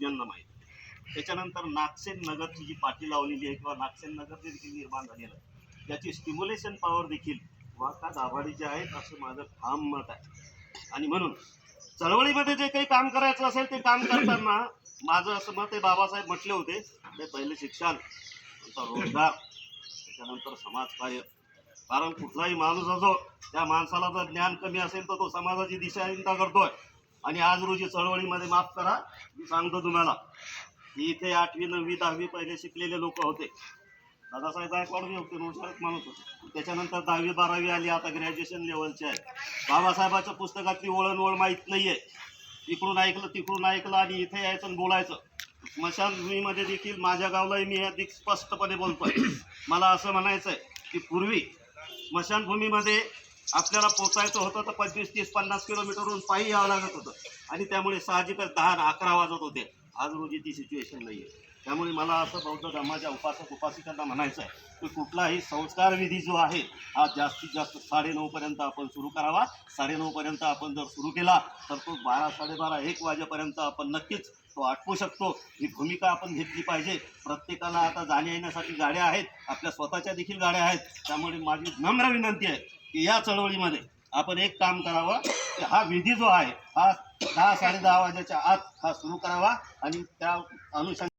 तज्ज्ञांना माहिती त्याच्यानंतर नागसेन नगरची जी पाठी लावलेली आहे किंवा नागसेन नगर जे देखील निर्माण झालेलं आहे त्याची स्टिम्युलेशन पॉवर देखील वाका दाभाडीचे आहेत असं माझं ठाम मत आहे. आणि म्हणून चळवळीमध्ये जे काही काम करायचं असेल ते काम करताना माझं असं मत आहे बाबासाहेब म्हटले होते ते पहिले शिक्षण नंतर रोजगार त्याच्यानंतर समाजकार्य. कारण कुठलाही माणूस असो त्या माणसाला जर ज्ञान कमी असेल तर तो समाजाची दिशाहीनता करतोय. आणि आज रोजी चळवळीमध्ये माफ करा मी सांगतो तुम्हाला की इथे आठवी नववी दहावी पहिले शिकलेले लोक होते. दादासाहेब गायकवाड बी होते नवशाळेत माणूस होते. त्याच्यानंतर दहावी बारावी आली आता ग्रॅज्युएशन लेवलचे आहे बाबासाहेबाच्या पुस्तकातली वळणवळ माहीत नाही आहे इकडून ऐकलं तिकडून ऐकलं आणि इथे यायचं आणि बोलायचं. स्मशानभूमीमध्ये देखील माझ्या गावलाही मी अधिक स्पष्टपणे बोलतोय. मला असं म्हणायचं आहे की पूर्वी स्मशानभूमीमध्ये आपल्याला पोचायचं होतं तर पंचवीस तीस पन्नास किलोमीटरवरून पायी यावं लागत होतं. आणि त्यामुळे साहजिकच दहा अकरा वाजत होते. आज रोजी ती सिच्युएशन नाही आहे त्यामुळे मला असं बौद्ध धर्माच्या उपासक उपासिकांना म्हणायचं आहे की कुठलाही संस्कार विधी जो आहे हा जास्तीत जास्त साडेनऊपर्यंत आपण सुरू करावा. साडेनऊपर्यंत आपण जर सुरू केला तर तो बारा साडेबारा एक वाजेपर्यंत आपण नक्कीच तो आटवू शकतो. ही भूमिका आपण घेतली पाहिजे. प्रत्येकाला आता जाण्या येण्यासाठी गाड्या आहेत. आपल्या स्वतःच्या देखील गाड्या आहेत. त्यामुळे माझी नम्र विनंती आहे की या चळवळीमध्ये आपण एक काम करावं. की हा विधी जो आहे हा दहा साडे दहा वाजेच्या आत हा सुरू करावा आणि त्या अनुषंगाने